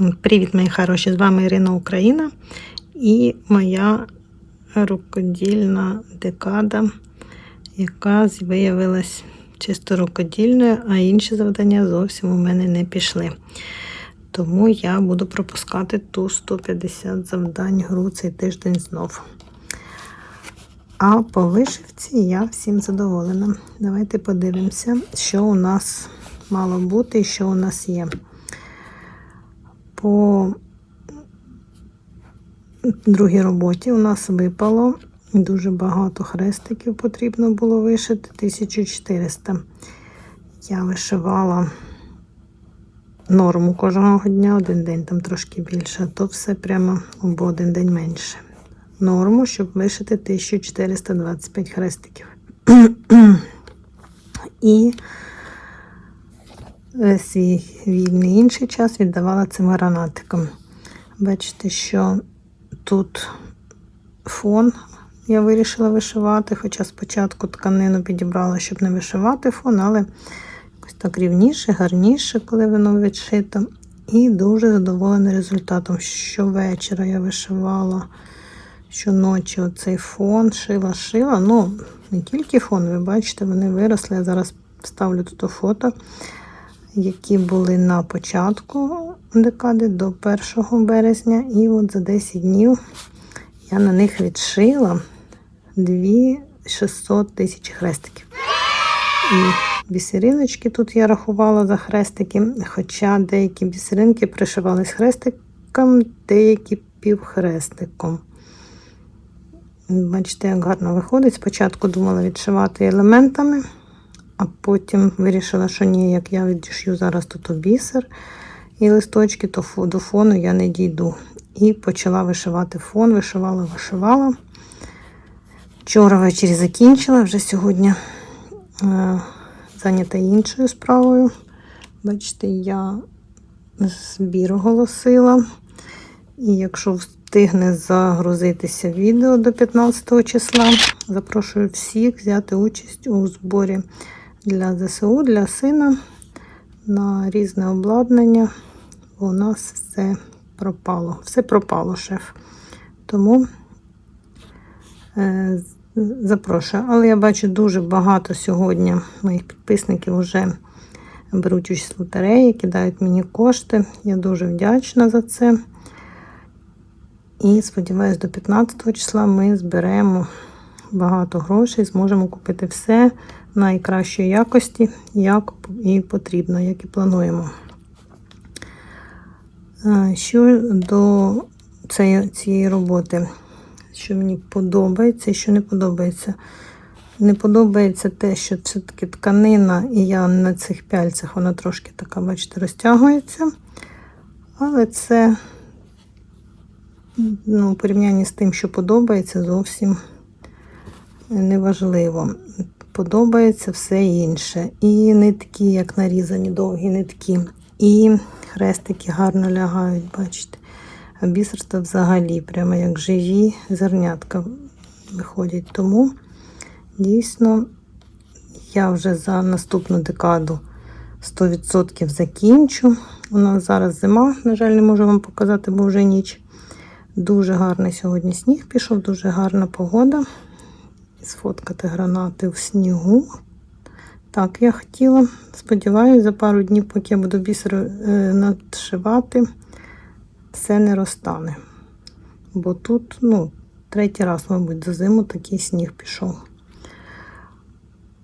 Привіт, мої хороші! З вами Ірина Україна і моя рукодільна декада, яка виявилась чисто рукодільною, а інші завдання зовсім у мене не пішли. Тому я буду пропускати ту 150 завдань гру цей тиждень знов. А по вишивці я всім задоволена. Давайте подивимося, що у нас мало бути і що у нас є. По другій роботі у нас випало дуже багато хрестиків потрібно було вишити 1400. Я вишивала норму кожного дня, один день там трошки більше, а то все прямо або один день менше. Норму, щоб вишити 1425 хрестиків. І свій вільний інший час віддавала цим гранатикам. Бачите, що тут фон я вирішила вишивати, хоча спочатку тканину підібрала, щоб не вишивати фон, але якось так рівніше, гарніше, коли воно відшито. І дуже задоволена результатом. Щовечора я вишивала, щоночі оцей фон, шила-шила. Ну, не тільки фон, ви бачите, вони виросли. Я зараз вставлю тут фото які були на початку декади до 1 березня. І от за 10 днів я на них відшила 2600 тисяч хрестиків. І бісериночки тут я рахувала за хрестики, хоча деякі бісеринки пришивались хрестиком, деякі півхрестиком. Бачите, як гарно виходить. Спочатку думала відшивати елементами. А потім вирішила, що ні, як я відшью зараз тут бісер і листочки, то до фону я не дійду. І почала вишивати фон, вишивала, вишивала. Вчора ввечері закінчила, вже сьогодні е, зайнята іншою справою. Бачите, я збір оголосила. І якщо встигне загрузитися відео до 15 числа, запрошую всіх взяти участь у зборі для ЗСУ, для сина на різне обладнання, у нас все пропало. Все пропало, шеф. Тому е, запрошую. Але я бачу дуже багато сьогодні моїх підписників вже беруть участь лотереї, кидають мені кошти. Я дуже вдячна за це. І сподіваюся, до 15 числа ми зберемо багато грошей, зможемо купити все найкращої якості, як і потрібно, як і плануємо. Що до цієї роботи, що мені подобається і що не подобається. Не подобається те, що все-таки тканина, і я на цих пяльцях вона трошки така, бачите, розтягується. Але це, ну, у порівнянні з тим, що подобається, зовсім неважливо подобається все інше. І нитки, як нарізані, довгі нитки. І хрестики гарно лягають, бачите. А бісерства взагалі, прямо як живі зернятка виходять. Тому дійсно я вже за наступну декаду 100% закінчу. У нас зараз зима, на жаль, не можу вам показати, бо вже ніч. Дуже гарний сьогодні сніг пішов, дуже гарна погода сфоткати гранати в снігу. Так, я хотіла. Сподіваюся, за пару днів, поки я буду бісер надшивати, все не розтане. Бо тут, ну, третій раз, мабуть, за зиму такий сніг пішов.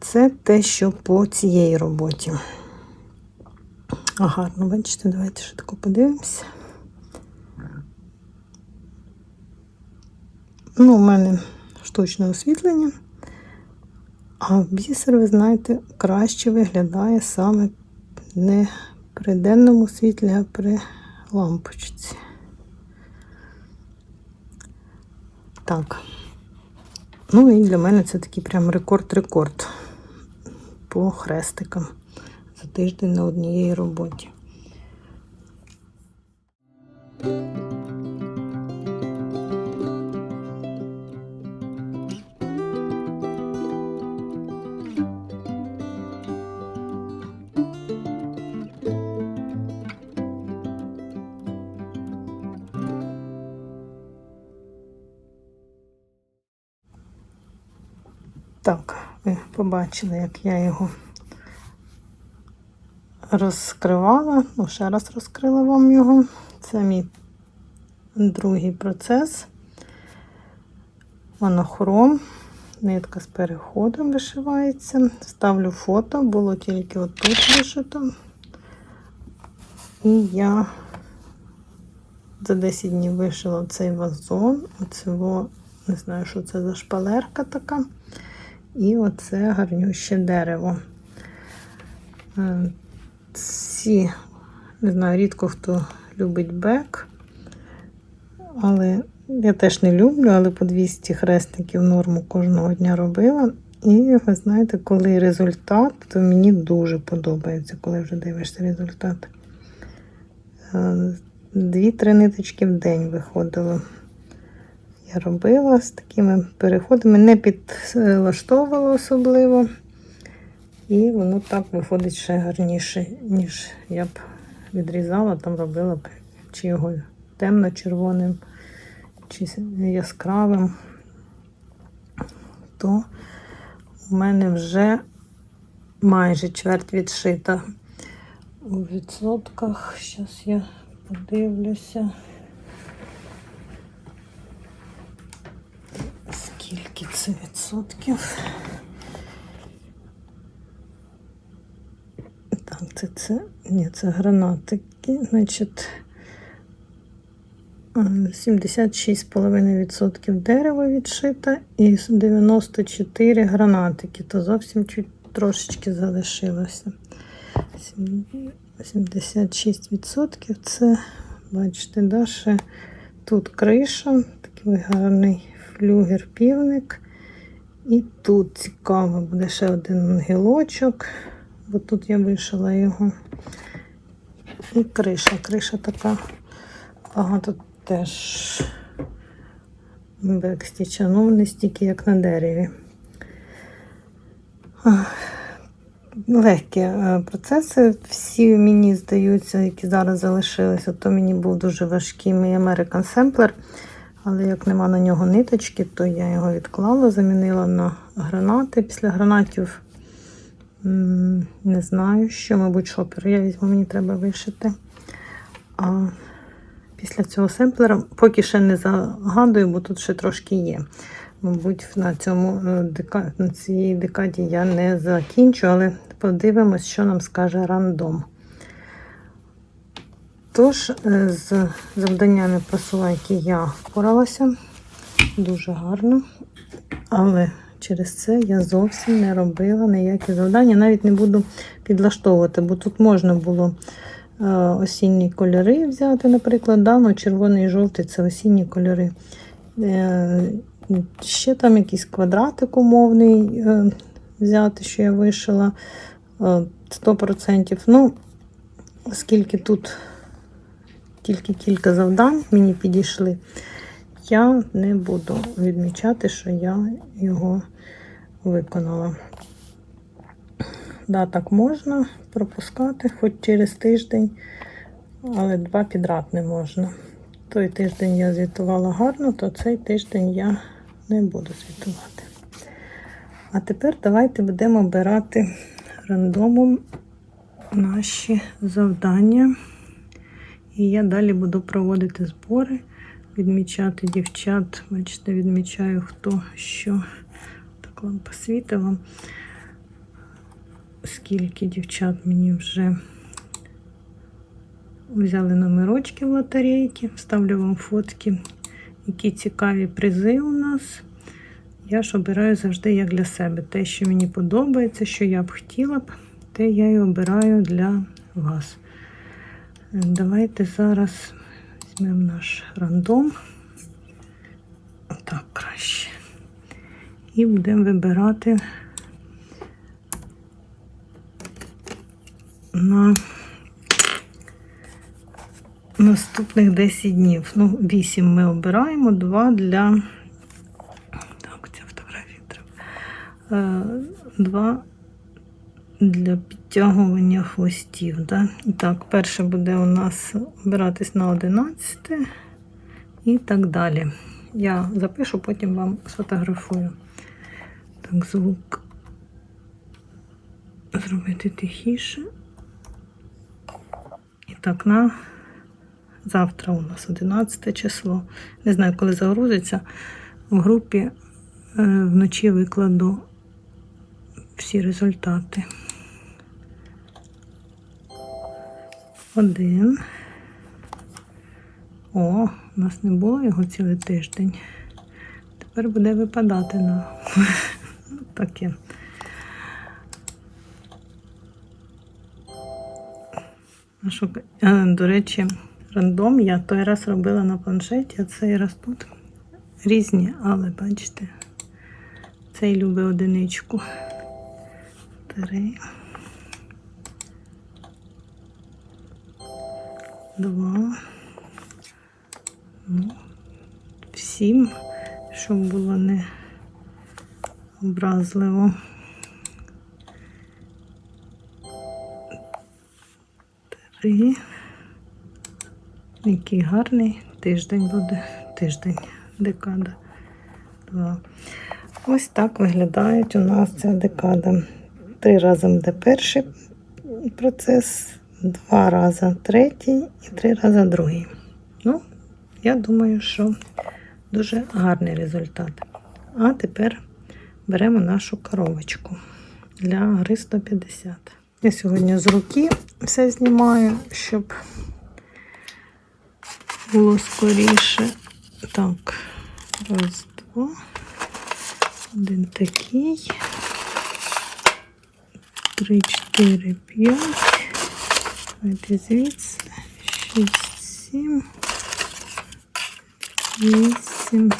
Це те, що по цієї роботі. А гарно, бачите, давайте ще тако подивимося. Ну, у мене штучне освітлення. А бісер, ви знаєте, краще виглядає саме не при денному світлі, а при лампочці. Так. Ну і для мене це такий прям рекорд-рекорд по хрестикам за тиждень на однієї роботі. Так, ви побачили, як я його розкривала. Ну, ще раз розкрила вам його. Це мій другий процес. Монохром. Нитка з переходом вишивається. Ставлю фото, було тільки отут вишито. І я за 10 днів вишила цей вазон. Оцього, не знаю, що це за шпалерка така. І оце гарнюще дерево. Е, Ці, не знаю, рідко хто любить бек. Але я теж не люблю, але по 200 хрестиків норму кожного дня робила. І ви знаєте, коли результат, то мені дуже подобається, коли вже дивишся результат. Е, Дві-три ниточки в день виходило. Я робила з такими переходами, не підлаштовувала особливо. І воно так виходить ще гарніше, ніж я б відрізала, там робила б чи його темно-червоним, чи яскравим. То у мене вже майже чверть відшита у відсотках. Зараз я подивлюся. Скільки це відсотків? Так, це це. Ні, це гранатики. Значить, е, 76,5% дерева відшита і 94 гранатики. То зовсім чуть трошечки залишилося. 76% це, бачите, да, ще тут криша, такий гарний флюгер-півник. І тут цікаво буде ще один ангелочок, бо тут я вишила його. І криша. Криша така багато теж бекстіча, ну не стільки, як на дереві. Легкі е, процеси. Всі мені здаються, які зараз залишилися, то мені був дуже важкий мій American Sampler. Але як нема на нього ниточки, то я його відклала, замінила на гранати. Після гранатів не знаю, що, мабуть, шопер я візьму, мені треба вишити. А після цього семплера поки ще не загадую, бо тут ще трошки є. Мабуть, на цьому е, на цій декаді я не закінчу, але подивимось, що нам скаже рандом. Тож, е, з завданнями просувайки я впоралася дуже гарно, але через це я зовсім не робила ніякі завдання, навіть не буду підлаштовувати, бо тут можна було е, осінні кольори взяти, наприклад, да, ну, червоний і жовтий це осінні кольори. Е, Ще там якийсь квадратик умовний взяти, що я вишила е, 100%. Ну, оскільки тут тільки кілька завдань мені підійшли, я не буду відмічати, що я його виконала. Да, так можна пропускати хоч через тиждень, але два підряд не можна. Той тиждень я звітувала гарно, то цей тиждень я не буду звітувати. А тепер давайте будемо обирати рандомом наші завдання. І я далі буду проводити збори, відмічати дівчат. Бачите, відмічаю, хто що. Так вам посвітила. Скільки дівчат мені вже взяли номерочки в лотерейки. Вставлю вам фотки, які цікаві призи у нас. Я ж обираю завжди як для себе. Те, що мені подобається, що я б хотіла б, те я і обираю для вас. Давайте зараз візьмемо наш рандом. Отак краще. І будемо вибирати на наступних 10 днів. Ну, 8 ми обираємо, 2 для. Так, ця фотографія треба. 2 для підтягування хвостів. Да? Так, перше буде у нас обиратись на 11 і так далі. Я запишу, потім вам сфотографую. Так, звук зробити тихіше. І так, на завтра у нас 11 число. Не знаю, коли загрузиться. В групі е, вночі викладу всі результати. Один. О, у нас не було його цілий тиждень. Тепер буде випадати на таке. Що, е, до речі, рандом я той раз робила на планшеті, а цей раз тут різні, але бачите, цей любить одиничку. Три. Два. Ну, сім, щоб було не образливо. Три. Який гарний тиждень буде. Тиждень, декада. Два. Ось так виглядає у нас ця декада. Три рази буде перший процес, два рази третій і три рази другий. Ну, я думаю, що дуже гарний результат. А тепер беремо нашу коробочку для гри 150. Я сьогодні з руки все знімаю, щоб було скоріше. Так, раз, два. Один такий. Три, чотири, п'ять. Давайте звідси. Шість, сім. Вісім.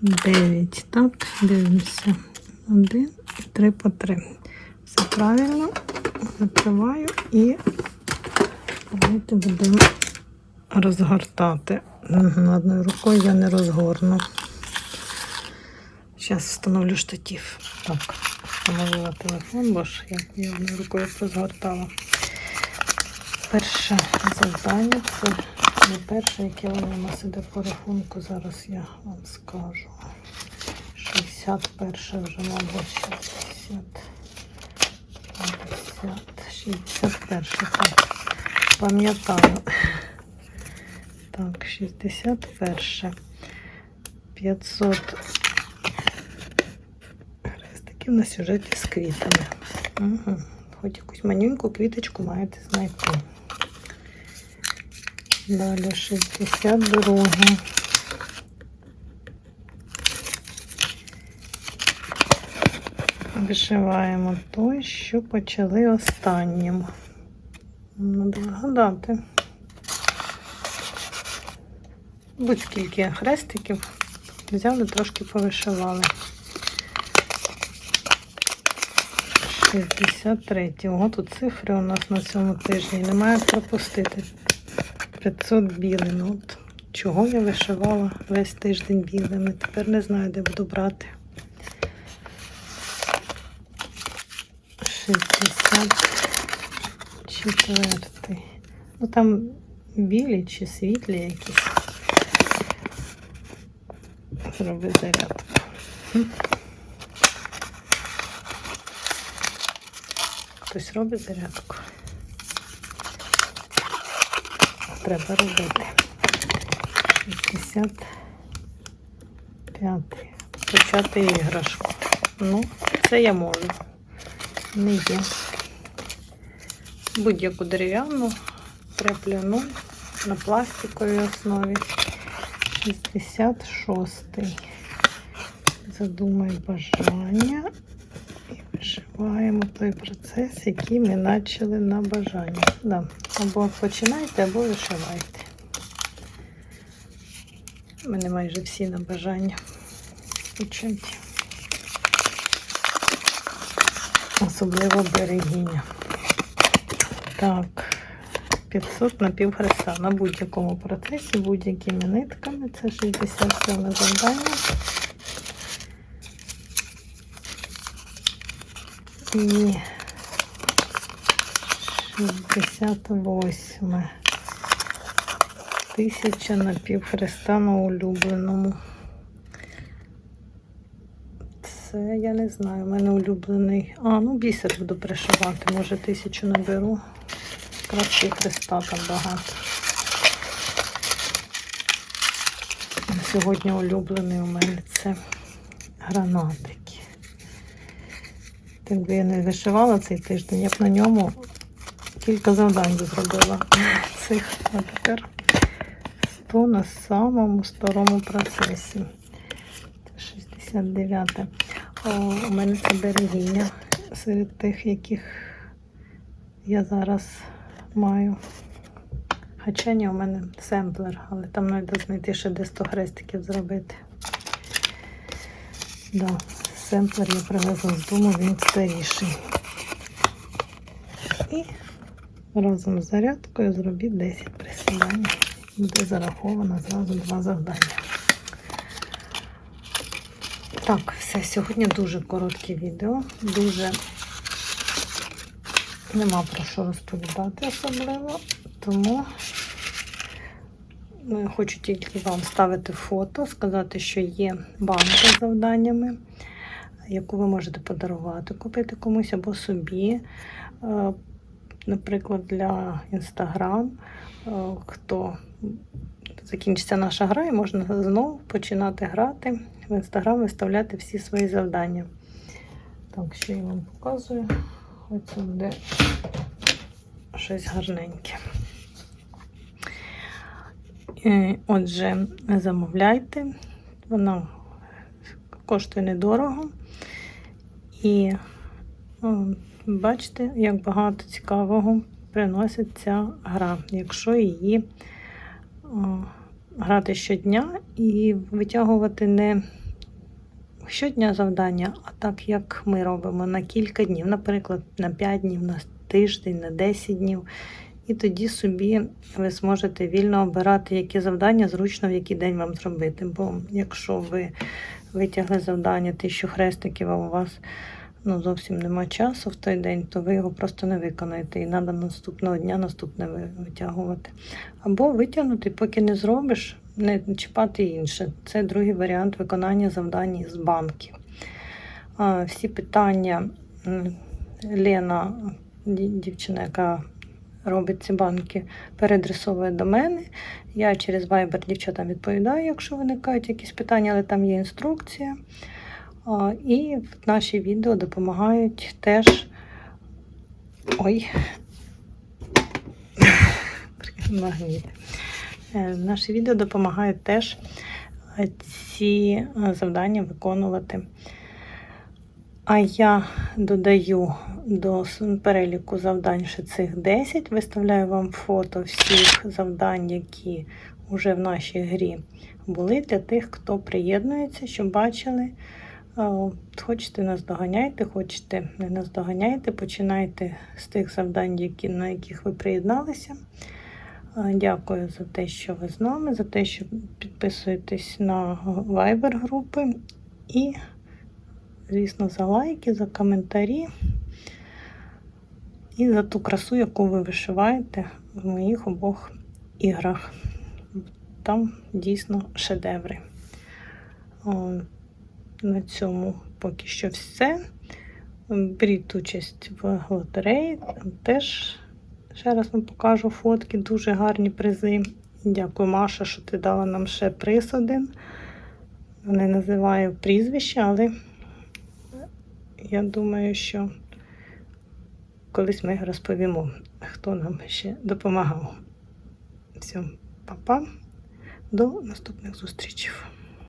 Дев'ять. Так, дивимося. Один і три по три. Все правильно. Закриваю і давайте будемо розгортати. Одною рукою я не розгорну. Зараз встановлю штатив. Так, встановила телефон, бо ж я одною рукою розгортала. Перше завдання це не перше, яке у нас іде по рахунку. Зараз я вам скажу. 61 вже, мабуть, 60. 50, 61, так. Пам'ятаю. Так, 61. 500 хрестиків на сюжеті з квітами. Угу. Хоч якусь манюньку квіточку маєте знайти. Далі 62. Вишиваємо той, що почали останнім. Надо вгадати. Будь-скільки хрестиків взяли, трошки повишивали. 63. Ого, тут цифри у нас на цьому тижні. Немає пропустити. 500 білий. Ну от чого я вишивала весь тиждень білими? Тепер не знаю, де буду брати. 64. Ну там білі чи світлі якісь. Зроби зарядку. Хтось робить зарядку. Треба робити. 65. Почати іграшку. Ну, це я можу. Не є. Будь-яку дерев'яну тряпляну на пластиковій основі. 66. Задумай бажання і вишиваємо той процес, який ми почали на бажання. Да. Або починайте, або вишивайте. У мене майже всі на бажання початі. Особливо берегиня. Так, 500 на півхреста на будь-якому процесі, будь-якими нитками. Це 67 завдання. І 68. Тисяча на півхреста на улюбленому. Це я не знаю. У мене улюблений. А, ну бісер буду пришивати. Може тисячу наберу. Краще хреста там багато. Сьогодні улюблений у мене це гранатики. Якби я не вишивала цей тиждень, я б на ньому кілька завдань зробила цих. А тепер 100 на самому старому процесі. 69. О, у мене це берегиня серед тих, яких я зараз маю. Ні, у мене семплер, але там треба знайти ще де 100 хрестиків зробити. Да, семплер я привезла з дому, він старіший. І разом з зарядкою зробіть 10 присідань. Буде зараховано зразу два завдання. Так, все, сьогодні дуже коротке відео. Дуже нема про що розповідати особливо, тому ну, хочу тільки вам ставити фото, сказати, що є банка з завданнями, яку ви можете подарувати, купити комусь або собі. Наприклад, для Instagram, е, хто закінчиться наша гра, і можна знову починати грати в Instagram, виставляти всі свої завдання. Так, що я вам показую. Оце буде щось гарненьке. Е, Отже, замовляйте, вона коштує недорого. І бачите, як багато цікавого приносить ця гра, якщо її грати щодня і витягувати не щодня завдання, а так, як ми робимо на кілька днів, наприклад, на 5 днів, на тиждень, на 10 днів. І тоді собі ви зможете вільно обирати, які завдання зручно в який день вам зробити. Бо якщо ви витягли завдання тисячу хрестиків, а у вас ну, зовсім нема часу в той день, то ви його просто не виконаєте. І треба наступного дня наступне витягувати. Або витягнути, поки не зробиш, не чіпати інше. Це другий варіант виконання завдань з банки. А, Всі питання Лена, дівчина, яка робить ці банки, переадресовує до мене. Я через Viber дівчатам відповідаю, якщо виникають якісь питання, але там є інструкція. І наші відео допомагають теж. Ой. Магніт. Е, Наші відео допомагають теж е, ці е, завдання виконувати. А я додаю до переліку завдань ще цих 10. Виставляю вам фото всіх завдань, які вже в нашій грі були, для тих, хто приєднується, щоб бачили. Хочете нас доганяйте, хочете не нас доганяйте, починайте з тих завдань, які, на яких ви приєдналися. Дякую за те, що ви з нами, за те, що підписуєтесь на Viber групи і, звісно, за лайки, за коментарі і за ту красу, яку ви вишиваєте в моїх обох іграх. Там дійсно шедеври. На цьому поки що все. Беріть участь в лотереї. Теж ще раз вам покажу фотки, дуже гарні призи. Дякую, Маша, що ти дала нам ще приз один. Не називаю прізвище, але я думаю, що колись ми розповімо, хто нам ще допомагав. Все, па-па. До наступних зустрічей.